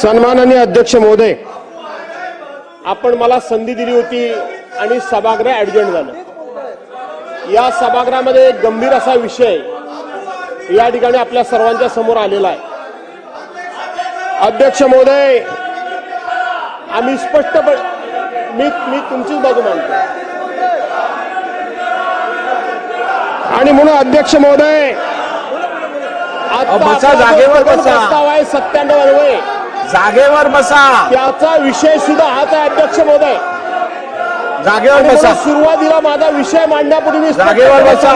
सन्माननीय अध्यक्ष महोदय आपण मला संधी दिली होती आणि सभागृह ऍडजंट झालं. या सभागृहामध्ये एक गंभीर असा विषय या ठिकाणी आपल्या सर्वांच्या समोर आलेला आहे. अध्यक्ष महोदय आम्ही स्पष्टपणे मी मी तुमचीच बाजू मानतो. आणि म्हणून अध्यक्ष महोदय जागेवर. प्रस्ताव आहे सत्त्याण्णव अन्वये. जागेवर बसा. त्याचा विषय सुद्धा हाच आहे अध्यक्ष महोदय? जागेवर बसा. सुरुवातीला माझा विषय मांडण्यापूर्वी मी जागेवर बसा.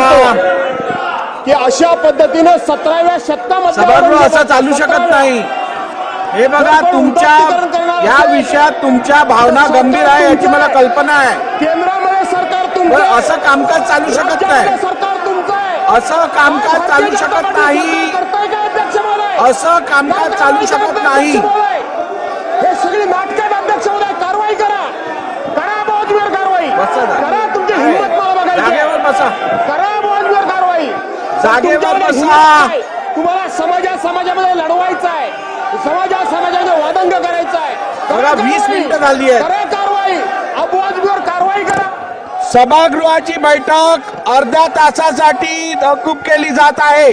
की अशा पद्धतीनं सतराव्या शतकामध्ये सभागृह असं चालू शकत नाही. हे बघा तुमच्या या विषयात तुमच्या भावना गंभीर आहे याची मला कल्पना आहे. केंद्रामध्ये सरकार तुमचं. असं कामकाज चालू शकत नाही. सरकार तुमचं असं कामकाज चालू शकत नाही सरकार करताय का अध्यक्ष महोदय? असं कामकाज चालू शकत नाही? हे सगळी नाटक आहेत अध्यक्ष महोदय कारवाई करा करा बोजवीर कारवाई बसा. करा तुमची हिंमत मला बघायची आहे. बसा करा बोजवीर कारवाई जागेवर तुमच्याकडे बसा. हिंमत आहे. तुम्हाला समाजा समाजामध्ये लढवायचं आहे समाजा समाजामध्ये वादंग करायचं आहे करा बघा, वीस कारवाई. मिनिटं झाली आहेत. करा कारवाई अबोजवीर कारवाई करा सभागृहाची बैठक अर्ध्या तासासाठी तहकूब केली जात आहे